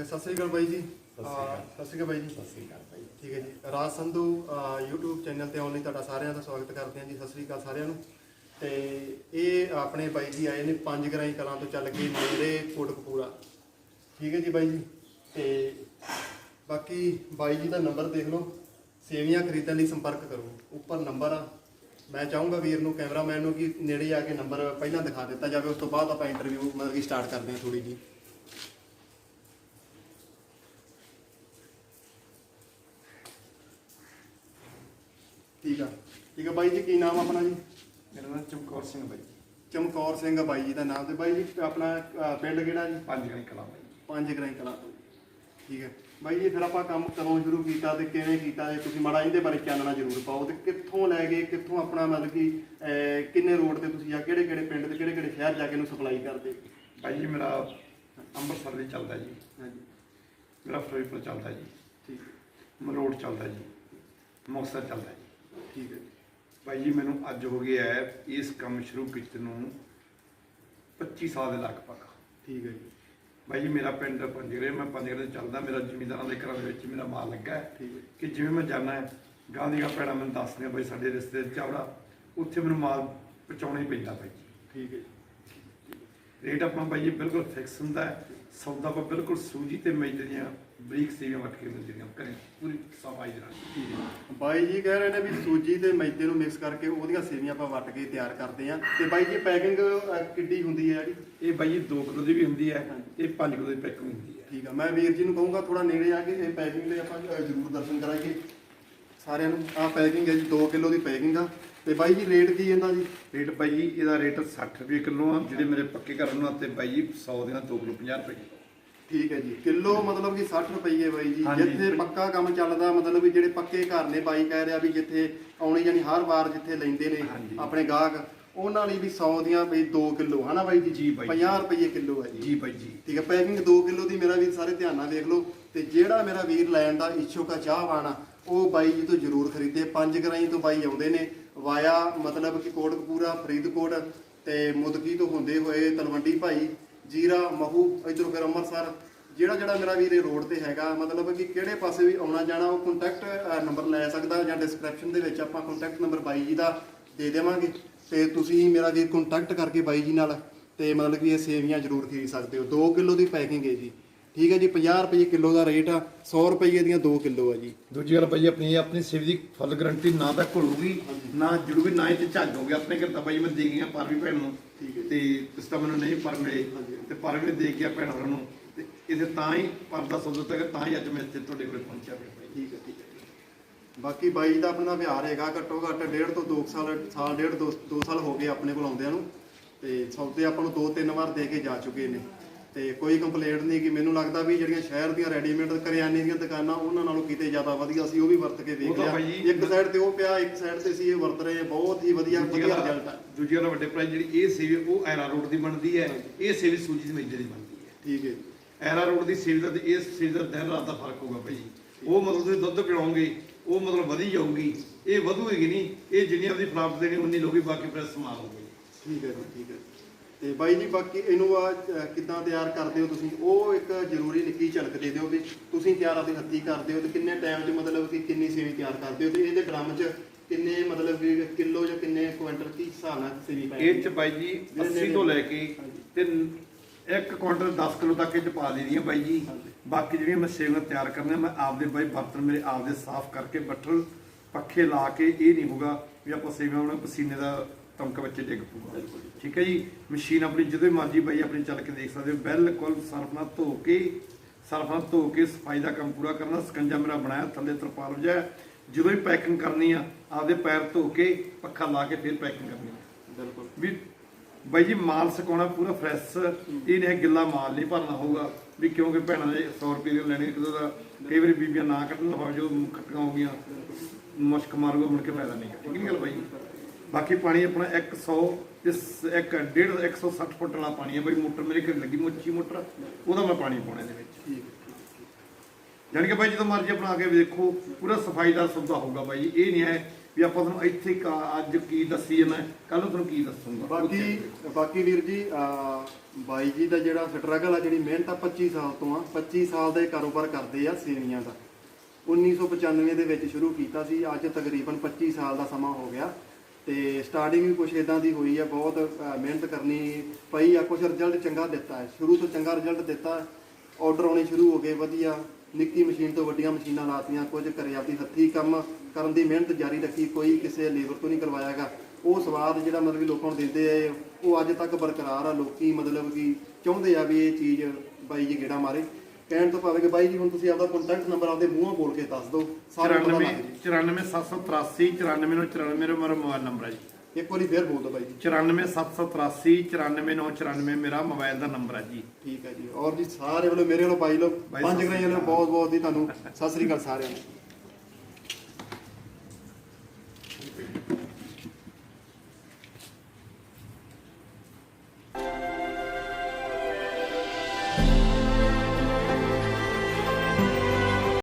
ਹੈ ਸਤਿ ਸ੍ਰੀ ਅਕਾਲ ਬਾਈ ਜੀ। ਸਤਿ ਸ੍ਰੀ ਅਕਾਲ। ਅਹ ਸਤਿ ਸ੍ਰੀ ਅਕਾਲ ਬਾਈ ਜੀ। ਸਤਿ ਸ੍ਰੀ ਅਕਾਲ ਭਾਈ ਠੀਕ ਹੈ ਜੀ। ਰਾਜ ਸੰਧੂ ਅਹ YouTube ਚੈਨਲ ਤੇ ਆਉਣ ਲਈ ਤੁਹਾਡਾ ਸਾਰਿਆਂ ਦਾ ਸਵਾਗਤ ਕਰਦੇ ਹਾਂ ਜੀ। ਸਤਿ ਸ੍ਰੀ ਅਕਾਲ ਸਾਰਿਆਂ ਨੂੰ। ਤੇ ਇਹ ਆਪਣੇ ਬਾਈ ਜੀ ਆਏ ਨੇ ਪੰਜ ਗਰਾਈ ਕਲਾਂ ਤੋਂ ਚੱਲ ਕੇ ਮੇਰੇ ਕੋਟਕਪੂਰਾ। ਠੀਕ ਹੈ ਜੀ ਬਾਈ ਜੀ। ਤੇ ਬਾਕੀ ਬਾਈ ਜੀ ਦਾ ਨੰਬਰ ਦੇਖ ਲਓ। ਸੇਵੀਆਂ ਖਰੀਦਣ ਲਈ ਸੰਪਰਕ ਕਰੋ। ਉੱਪਰ ਨੰਬਰ ਆ। ਮੈਂ ਚਾਹੂੰਗਾ ਵੀਰ ਨੂੰ ਕੈਮਰਾਮੈਨ ਨੂੰ ਕਿ ਨੇੜੇ ਆ ਕੇ ਨੰਬਰ ਪਹਿਲਾਂ ਦਿਖਾ ਦਿੱਤਾ ਜਾਵੇ। ਉਸ ਤੋਂ ਬਾਅਦ ਆਪਾਂ ਇੰਟਰਵਿਊ ਮਤਲਬ ਕਿ ਸਟਾਰਟ ਕਰਦੇ ਹਾਂ ਥੋੜੀ ਜੀ ਠੀਕ ਆ। ਠੀਕ ਆ ਬਾਈ ਜੀ ਕੀ ਨਾਮ ਆਪਣਾ ਜੀ? ਮੇਰਾ ਨਾਮ ਚਮਕੌਰ ਸਿੰਘ ਭਾਈ ਚਮਕੌਰ ਸਿੰਘ ਆ ਬਾਈ ਜੀ ਦਾ ਨਾਮ ਤੇ ਬਾਈ ਜੀ ਆਪਣਾ ਅਹ, ਪਿੰਡ ਕਿਹੜਾ ਜੀ? ਪੰਜ ਗਣੀ ਕਲਾ ਭਾਈ ਪੰਜ ਗਰਾਈ ਕਲਾਂ ਤੋਂ। ਠੀਕ ਹੈ ਬਾਈ ਜੀ ਫਿਰ ਆਪਾਂ ਕੰਮ ਕਦੋਂ ਸ਼ੁਰੂ ਕੀਤਾ ਤੇ ਕਿਵੇਂ ਕੀਤਾ ਤੇ ਤੁਸੀਂ ਮਾੜਾ ਇਹਦੇ ਬਾਰੇ ਚਾਨਣਾ ਜ਼ਰੂਰ ਪਾਓ ਤੇ ਕਿੱਥੋਂ ਲੈ ਗਏ ਕਿੱਥੋਂ ਆਪਣਾ ਮਤਲਬ ਕਿ ਅਹ, ਕਿੰਨੇ ਰੋਡ ਤੇ ਤੁਸੀਂ ਆ ਕਿਹੜੇ ਕਿਹੜੇ ਪਿੰਡ ਤੇ ਕਿਹੜੇ ਕਿਹੜੇ ਸ਼ਹਿਰ ਜਾ ਕੇ ਇਹਨੂੰ ਸਪਲਾਈ ਕਰਦੇ? ਭਾਈ ਜੀ ਮੇਰਾ ਅੰਮ੍ਰਿਤਸਰ ਵੀ ਚੱਲਦਾ ਜੀ। ਹਾਂਜੀ। ਮੇਰਾ ਫਿਰੋਜ਼ਪੁਰ ਚੱਲਦਾ ਜੀ। ਠੀਕ। ਹੈ ਮਲੋਟ ਚੱਲਦਾ ਜੀ। ਮੁਕਤਸਰ ਚੱਲਦਾ ਜੀ। ਠੀਕ ਹੈ ਭਾਈ ਜੀ ਮੈਨੂੰ ਅੱਜ ਹੋ ਗਿਆ ਹੈ ਇਸ ਕੰਮ ਸ਼ੁਰੂ ਕੀਤੇ ਨੂੰ 25 ਸਾਲ ਦੇ ਲਗਭਗ। ਠੀਕ ਹੈ ਜੀ। ਭਾਈ ਜੀ ਮੇਰਾ ਪਿੰਡ ਪੰਜਗਰੇ ਮੈਂ ਪੰਜਗਰੇ ਤੋਂ ਚੱਲਦਾ ਮੇਰਾ ਜ਼ਿਮੀਂਦਾਰਾਂ ਦੇ ਘਰਾਂ ਦੇ ਵਿੱਚ ਮੇਰਾ ਮਾਲ ਲੱਗਾ ਹੈ। ਠੀਕ ਹੈ। ਕਿ ਜਿਵੇਂ ਮੈਂ ਜਾਣਾ ਹੈ ਗਾਂ ਦੀਆਂ ਭੈਣਾਂ ਮੈਨੂੰ ਦੱਸਦੀਆਂ ਬਈ ਸਾਡੇ ਰਿਸ਼ਤੇ ਚਾਵੜਾ ਉੱਥੇ ਮੈਨੂੰ ਮਾਲ ਪਹੁੰਚਾਉਣਾ ਹੀ ਪੈਂਦਾ ਭਾਈ ਜੀ। ਠੀਕ ਹੈ ਜੀ, ਰੇਟ ਆਪਣਾ ਭਾਈ ਜੀ ਬਿਲਕੁਲ ਫਿਕਸ ਹੁੰਦਾ ਹੈ। ਸੌਦਾ ਆਪਾਂ ਬਿਲਕੁਲ ਸੂਜੀ ਤੇ ਮੈਦੇ ਦੀਆਂ ਬਰੀਕ ਸੇਵੀਆਂ ਵੱਟ ਕੇ ਮਿਲਦੀਆਂ ਘਰੇ ਪੂਰੀ ਸਫ਼ਾਈ ਦੇ ਨਾਲ। ਬਾਈ ਜੀ ਕਹਿ ਰਹੇ ਨੇ ਵੀ ਸੂਜੀ ਤੇ ਮੈਦੇ ਨੂੰ ਮਿਕਸ ਕਰਕੇ ਉਹਦੀਆਂ ਸੇਵੀਆਂ ਆਪਾਂ ਵੱਟ ਕੇ ਤਿਆਰ ਕਰਦੇ ਆ ਤੇ ਬਾਈ ਜੀ ਪੈਕਿੰਗ ਕਿੱਡੀ ਹੁੰਦੀ ਹੈ ਜਿਹੜੀ? ਇਹ ਭਾਈ ਜੀ 2 ਕਿਲੋ ਦੀ ਵੀ ਹੁੰਦੀ ਹੈ ਇਹ 5 ਕਿਲੋ ਦੀ ਪੈਕਿੰਗ ਹੁੰਦੀ ਹੈ। ਠੀਕ ਆ। ਮੈਂ ਵੀਰ ਜੀ ਨੂੰ ਕਹੂੰਗਾ ਥੋੜਾ ਨੇੜੇ ਆ ਕੇ ਇਹ ਪੈਕਿੰਗ ਦੇ ਆਪਾਂ ਜ਼ਰੂਰ ਦਰਸ਼ਨ ਕਰਾਂਗੇ ਸਾਰਿਆਂ ਨੂੰ ਆਹ ਪੈਕਿੰਗ ਹੈ ਜੀ 2 ਕਿਲੋ ਦੀ ਪੈਕਿੰਗ ਆ। ਤੇ ਬਾਈ ਜੀ ਰੇਟ ਕੀ ਇਹਦਾ ਜੀ? ਰੇਟ ਭਾਈ ਜੀ ਇਹਦਾ ਰੇਟ 60 ਰੁਪਏ ਕਿਲੋ ਆ ਜਿਹੜੇ ਮੇਰੇ ਪੱਕੇ ਘਰ ਉਹਨਾਂ ਤੇ ਭਾਈ ਜੀ 100 ਦੇ ਨਾਲ 2 ਕਿਲੋ 50 ਰੁਪਏ। ਕਿਲੋ ਠੀਕ ਹੈ ਜੀ। ਕਿਲੋ ਮਤਲਬ ਕਿ 60 ਰੁਪਏ ਬਾਈ ਜੀ। ਜਿੱਥੇ ਪੱਕਾ ਕੰਮ ਚੱਲਦਾ ਮਤਲਬ ਵੀ ਜਿਹੜੇ ਪੱਕੇ ਘਰ ਨੇ ਬਾਈ ਕਹਿ ਰਿਹਾ ਵੀ ਜਿੱਥੇ ਆਉਣੀ ਜਾਨੀ ਹਰ ਵਾਰ ਜਿੱਥੇ ਲੈਂਦੇ ਨੇ। ਆਪਣੇ ਗਾਹਕ ਉਹਨਾਂ ਲਈ ਵੀ 100 ਦੀਆਂ ਬਈ 2 ਕਿਲੋ ਹਨਾ ਬਾਈ ਜੀ? ਜੀ ਬਾਈ ਜੀ। 50 ਰੁਪਏ ਕਿਲੋ ਹੈ ਜੀ। ਜੀ ਭਾਈ ਜੀ। ਠੀਕ ਹੈ ਪੈਕਿੰਗ 2 ਕਿਲੋ ਦੀ ਮੇਰਾ ਵੀਰ ਸਾਰੇ ਧਿਆਨ ਨਾਲ ਦੇਖ ਲਓ। ਤੇ ਜਿਹੜਾ ਮੇਰਾ ਵੀਰ ਲੈਣ ਦਾ ਇੱਛੁਕ ਆ ਚਾਹਵਾਨ ਆ ਉਹ ਬਾਈ ਜੀ ਤੋਂ ਜ਼ਰੂਰ ਖਰੀਦੇ। ਪੰਜ ਗਰਾਈ ਤੋਂ ਬਾਈ ਆਉਂਦੇ ਨੇ। ਵਾਇਆ, ਮਤਲਬ ਕਿ ਕੋਟਕਪੂਰਾ, ਫਰੀਦਕੋਟ ਤੇ ਮੁਦਕੀ ਤੋਂ ਹੁੰਦੇ ਹੋਏ ਤਲਵੰਡੀ ਭਾਈ, ਜੀਰਾ, ਮਹੂ, ਇਧਰੋਂ ਫਿਰ ਅੰਮ੍ਰਿਤਸਰ। ਜਿਹੜਾ ਜਿਹੜਾ ਮੇਰਾ ਵੀਰ ਇਹ ਰੋਡ ਤੇ ਹੈਗਾ, ਮਤਲਬ ਕਿ ਕਿਹੜੇ ਪਾਸੇ ਵੀ ਆਉਣਾ ਜਾਣਾ, ਉਹ ਕੰਟੈਕਟ ਨੰਬਰ ਲੈ ਸਕਦਾ ਜਾਂ ਡਿਸਕ੍ਰਿਪਸ਼ਨ ਦੇ ਵਿੱਚ ਆਪਾਂ ਕੰਟੈਕਟ ਨੰਬਰ ਬਾਈ ਜੀ ਦਾ ਦੇ ਦੇਵਾਂਗੇ। ਤੇ ਤੁਸੀਂ ਮੇਰਾ ਵੀਰ ਕੰਟੈਕਟ ਕਰਕੇ ਬਾਈ ਜੀ ਨਾਲ ਤੇ ਮਤਲਬ ਕਿ ਇਹ ਸੇਵੀਆਂ ਜ਼ਰੂਰ ਖਰੀਦ ਸਕਦੇ ਹੋ। 2 ਕਿਲੋ ਦੀ ਪੈਕਿੰਗ ਹੈ ਜੀ। ਠੀਕ ਹੈ ਜੀ 50 ਰੁਪਏ ਕਿਲੋ ਦਾ ਰੇਟ ਆ 100 ਰੁਪਏ ਦੀਆਂ 2 ਕਿਲੋ ਆ ਜੀ। ਦੂਜੀ ਗੱਲ ਭਾਈ ਆਪਣੀ ਆਪਣੀ ਸੇਵ ਦੀ ਫੁੱਲ ਗਾਰੰਟੀ ਨਾ ਤਾਂ ਘੁਲੂਗੀ ਨਾ ਜੁੜੂਗੀ ਨਾ ਹੀ ਤੇ ਝੱਗ ਹੋਊਗੀ। ਆਪਣੇ ਘਰ ਤਾਂ ਭਾਈ ਮੈਂ ਦੇ ਗਿਆ ਪਰ ਵੀ ਭੈਣ ਨੂੰ ਠੀਕ ਹੈ। ਤੇ ਇਸ ਤਾਂ ਮੈਨੂੰ ਨਹੀਂ ਪਰ ਮਿਲੇ। ਤੇ ਪਰ ਵੀ ਦੇ ਗਿਆ ਭੈਣ ਹੋਰਾਂ ਨੂੰ। ਤੇ ਇਹਦੇ ਤਾਂ ਹੀ ਪਰ ਦਾ ਸੌਦਾ ਤੱਕ ਤਾਂ ਹੀ ਅੱਜ ਮੈਂ ਇੱਥੇ ਤੁਹਾਡੇ ਕੋਲ ਪਹੁੰਚਿਆ ਭਾਈ। ਠੀਕ ਹੈ ਠੀਕ ਹੈ ਬਾਕੀ ਬਾਈ ਦਾ ਆਪਣਾ ਵਿਹਾਰ ਹੈਗਾ ਘੱਟੋ ਘੱਟ ਡੇਢ ਤੋਂ 2 ਸਾਲ ਸਾਲ ਡੇਢ 2 ਸਾਲ ਹੋ ਗਏ ਆਪਣੇ ਕੋਲ ਆਉਂਦਿਆਂ ਨੂੰ। ਤੇ ਸੌਦੇ ਆਪਾਂ ਨੂੰ ਦੋ ਤਿੰਨ ਵਾਰ ਦੇ ਕੇ ਜਾ ਚੁੱਕੇ ਨੇ। ਤੇ ਕੋਈ ਕੰਪਲੇਂਟ ਨਹੀਂ ਕਿ ਮੈਨੂੰ ਲੱਗਦਾ ਵੀ ਜਿਹੜੀਆਂ ਸ਼ਹਿਰ ਦੀਆਂ ਰੈਡੀਮੇਡ ਕਰਿਆਨੇ ਦੀਆਂ ਦੁਕਾਨਾਂ ਉਹਨਾਂ ਨਾਲੋਂ ਕਿਤੇ ਜ਼ਿਆਦਾ ਵਧੀਆ ਸੀ ਉਹ ਵੀ ਵਰਤ ਕੇ ਤਾਂ ਲਿਆ। ਇੱਕ ਸਾਈਡ ਤੇ ਉਹ ਪਿਆ ਇੱਕ ਸਾਈਡ ਤੇ ਸੀ ਇਹ ਵਰਤ ਰਹੇ ਹਾਂ। ਬਹੁਤ ਹੀ ਵਧੀਆ ਵਧੀਆ ਰਿਜ਼ਲਟ ਆ। ਦੂਜੀ ਗੱਲ ਵੱਡੇ ਪ੍ਰਾਈਸ ਜਿਹੜੀ ਇਹ ਸੇਵੀ ਉਹ ਐਰਾ ਰੋਡ ਦੀ ਬਣਦੀ ਹੈ ਇਹ ਸੇਵੀ ਸੂਜੀ ਦੀ ਮੇਜੇ ਦੀ ਬਣਦੀ ਹੈ। ਠੀਕ ਹੈ। ਐਰਾ ਰੋਡ ਦੀ ਸੇਵੀ ਦਾ ਤੇ ਇਹ ਸੇਵੀ ਦਾ ਦਿਨ ਰਾਤ ਦਾ ਫ਼ਰਕ ਹੋਊਗਾ ਭਾਈ। ਉਹ ਮਤਲਬ ਤੁਸੀਂ ਦੁੱਧ ਪਿਲਾਉਂਗੇ ਉਹ ਮਤਲਬ ਵਧੀ ਜਾਊਗੀ ਇਹ ਵਧੂਗੀ ਨਹੀਂ ਇਹ ਜਿੰਨੀ ਆਪਦੀ ਪ੍ਰਾਪਤ ਦੇਣੀ ਉਨੀ ਲੋਗੀ ਬਾਕੀ ਪ੍ਰੈਸ ਹੋਊਗੀ ਠੀਕ ਹੈ ਠੀਕ ਹੈ। ਤੇ ਬਾਈ ਜੀ ਬਾਕੀ ਇਹਨੂੰ ਆ ਕਿੱਦਾਂ ਤਿਆਰ ਕਰਦੇ ਹੋ ਤੁਸੀਂ? ਉਹ ਇੱਕ ਜ਼ਰੂਰੀ ਨਿੱਕੀ ਝਲਕ ਦੇ ਦਿਓ ਵੀ ਤੁਸੀਂ ਤਿਆਰ ਆਪਦੇ ਹੱਥੀਂ ਕਰਦੇ ਹੋ ਤੇ ਕਿੰਨੇ ਟਾਈਮ 'ਚ ਮਤਲਬ ਕਿ ਕਿੰਨੀ ਸੇਵੀ ਤਿਆਰ ਕਰਦੇ ਹੋ ਤੇ ਇਹਦੇ ਡਰਮ 'ਚ ਕਿੰਨੇ ਮਤਲਬ ਕਿ ਕਿਲੋ ਜਾਂ ਕਿੰਨੇ ਕੁਇੰਟਲ ਕੀ ਹਿਸਾਬ ਨਾਲ ਸੇਵੀ ਪੈਂਦੀ ਇਹ ਚ ਬਾਈ ਜੀ 80 ਤੋਂ ਲੈ ਕੇ ਤੇ 1 ਕੁਇੰਟਲ 10 ਕਿਲੋ ਤੱਕ ਇਹ ਚ ਪਾ ਦੇਣੀਆਂ ਬਾਈ ਜੀ। ਬਾਕੀ ਜਿਹੜੀਆਂ ਮੈਂ ਸੇਵੀਆਂ ਤਿਆਰ ਕਰਨੀਆਂ ਮੈਂ ਆਪਦੇ ਬਾਈ ਬਰਤਨ ਮੇਰੇ ਆਪਦੇ ਸਾਫ਼ ਕਰਕੇ ਬੱਠਲ ਪੱਖੇ ਲਾ ਕੇ ਇਹ ਨਹੀਂ ਹੋਗਾ ਵੀ ਆਪਾਂ ਸੇਵੀਆਂ ਉਹਨਾਂ ਪਸੀਨੇ ਦਾ ਤਮਕ ਬੱਚੇ ਡਿੱਗ ਪੂਗਾ ਠੀਕ ਹੈ ਜੀ? ਮਸ਼ੀਨ ਆਪਣੀ ਜਦੋਂ ਮਰਜ਼ੀ ਬਾਈ ਆਪਣੀ ਚੱਲ ਕੇ ਦੇਖ ਸਕਦੇ ਹੋ। ਬਿਲਕੁਲ ਸਰਫ ਨਾਲ ਧੋ ਕੇ ਸਰਫ ਨਾਲ ਧੋ ਕੇ ਸਫ਼ਾਈ ਦਾ ਕੰਮ ਪੂਰਾ ਕਰਨਾ ਸਕੰਜਾ ਮੇਰਾ ਬਣਾਇਆ ਥੱਲੇ ਤਰਪਾਲ ਵਜਾ ਜਦੋਂ ਵੀ ਪੈਕਿੰਗ ਕਰਨੀ ਆ ਆਪਦੇ ਪੈਰ ਧੋ ਕੇ ਪੱਖਾ ਲਾ ਕੇ ਫਿਰ ਪੈਕਿੰਗ ਕਰਨੀ ਆ। ਬਿਲਕੁਲ। ਵੀ ਬਾਈ ਜੀ ਮਾਲ ਸਕਾਉਣਾ ਪੂਰਾ ਫਰੈਸ਼ ਇਹ ਨਹੀਂ ਹੈ ਗਿੱਲਾ ਮਾਲ ਨਹੀਂ ਭਰਨਾ ਹੋਊਗਾ। ਵੀ ਕਿਉਂਕਿ ਭੈਣਾਂ ਦੇ 100 ਰੁਪਏ ਦੇ ਲੈਣੇ ਕਿਦੋਂ ਦਾ ਕਈ ਵਾਰੀ ਬੀਬੀਆਂ ਨਾ ਕੱਢਣ ਹੋ ਜੋ ਖੱਟੀਆਂ ਹੋ ਗਈਆਂ ਮੁਸ਼ਕ ਮਾਰੂਗਾ ਮੁੜ ਕੇ ਫਾਇਦਾ ਨਹੀਂ ਠੀਕ ਨਹੀਂ ਗੱਲ ਬਾਈ? ਬਾਕੀ ਪਾਣੀ ਆਪਣਾ 100 ਤੇ 1 1.5 160 ਫੁੱਟ ਵਾਲਾ ਪਾਣੀ ਹੈ। ਬਾਈ ਮੋਟਰ ਮੇਰੇ ਘਰ ਲੱਗੀ ਮੋਚੀ ਮੋਟਰ ਉਹਦਾ ਮੈਂ ਪਾਣੀ ਪਾਉਣਾ ਇਹਦੇ ਵਿੱਚ। ਠੀਕ ਜਾਣੀ ਕਿ ਬਾਈ ਜਦੋਂ ਮਰਜ਼ੀ ਆਪਣਾ ਆ ਕੇ ਵੇਖੋ ਪੂਰਾ ਸਫ਼ਾਈ ਦਾ ਸੌਦਾ ਹੋਊਗਾ ਬਾਈ। ਇਹ ਨਹੀਂ ਹੈ ਵੀ ਆਪਾਂ ਤੁਹਾਨੂੰ ਇੱਥੇ ਅੱਜ ਕੀ ਦੱਸੀ ਜਾਂਦਾ ਕੱਲ ਨੂੰ ਤੁਹਾਨੂੰ ਕੀ ਦੱਸੂਗਾ। ਬਾਕੀ ਬਾਕੀ ਵੀਰ ਜੀ ਬਾਈ ਜੀ ਦਾ ਜਿਹੜਾ ਸਟਰਗਲ ਆ ਜਿਹੜੀ ਮਿਹਨਤ ਆ 25 ਸਾਲ ਤੋਂ ਆ 25 ਸਾਲ ਦਾ ਇਹ ਕਾਰੋਬਾਰ ਕਰਦੇ ਆ ਸੇਵੀਆਂ ਦਾ। 1995 ਦੇ ਵਿੱਚ ਸ਼ੁਰੂ ਕੀਤਾ ਸੀ ਅੱਜ ਤਕਰੀਬਨ 25 ਸਾਲ ਦਾ ਸਮਾਂ ਹੋ ਗਿਆ। ਤੇ ਸਟਾਰਟਿੰਗ ਵੀ ਕੁਝ ਇਦਾਂ ਦੀ ਹੋਈ ਆ ਬਹੁਤ ਅਹ, ਮਿਹਨਤ ਕਰਨੀ ਪਈ ਆ ਕੁਝ ਰਿਜ਼ਲਟ ਚੰਗਾ ਦਿੱਤਾ ਹੈ। ਸ਼ੁਰੂ ਤੋਂ ਚੰਗਾ ਰਿਜ਼ਲਟ ਦਿੱਤਾ ਆਰਡਰ ਆਉਣੇ ਸ਼ੁਰੂ ਹੋ ਗਏ ਵਧੀਆ। ਨਿੱਕੀ ਮਸ਼ੀਨ ਤੋਂ ਵੱਡੀਆਂ ਮਸ਼ੀਨਾਂ ਲਾਤੀਆਂ ਕੁਝ ਘਰੇ ਆਪਦੀ ਹੱਥੀਂ ਕੰਮ ਕਰਨ ਦੀ ਮਿਹਨਤ ਜਾਰੀ ਰੱਖੀ ਕੋਈ ਕਿਸੇ ਲੇਬਰ ਤੋਂ ਨਹੀਂ ਕਰਵਾਇਆਗਾ ਉਹ ਸਵਾਦ ਜਿਹੜਾ ਮਤਲਬ ਕਿ ਲੋਕਾਂ ਨੂੰ ਦਿੰਦੇ ਆ ਉਹ ਅੱਜ ਤੱਕ ਬਰਕਰਾਰ ਆ। ਲੋਕੀ ਮਤਲਬ ਕਿ ਚਾਹੁੰਦੇ ਆ ਵੀ ਇਹ ਚੀਜ਼ ਬਾਈ ਜੀ ਗੇੜਾ ਮਾਰੇ। ਕਹਿਣ ਤੋਂ ਭਾਵੇਂ ਕਿ ਬਾਈ ਜੀ ਹੁਣ ਤੁਸੀਂ ਆਪਦਾ ਕੰਟੈਕਟ ਨੰਬਰ ਆਪਦੇ ਮੂੰਹੋਂ ਬੋਲ ਕੇ ਦੱਸ ਦਿਓ ਸਾਰਿਆਂ ਨੂੰ ਪਤਾ 94 ਲੱਗ ਜੇ 94783 94994 ਮੇਰਾ ਮੋਬਾਈਲ ਨੰਬਰ ਹੈ ਜੀ। ਇੱਕ ਵਾਰੀ ਫੇਰ ਬੋਲ ਦਿਓ ਬਾਈ ਜੀ। 94783 94994 ਮੇਰਾ ਮੋਬਾਈਲ ਦਾ ਨੰਬਰ ਹੈ ਜੀ। ਠੀਕ ਹੈ ਜੀ। ਔਰ ਜੀ ਸਾਰੇ ਵੱਲੋਂ ਮੇਰੇ ਵੱਲੋਂ ਬਾਈ ਲੋ ਬਾਈ ਪੰਜ ਗਰਾਈਆਂ ਵੱਲੋਂ ਬਹੁਤ ਬਹੁਤ ਦੀ ਤੁਹਾਨੂੰ। ਸਤਿ ਸ੍ਰੀ ਅਕਾਲ ਸਾਰਿਆਂ ਨੂੰ।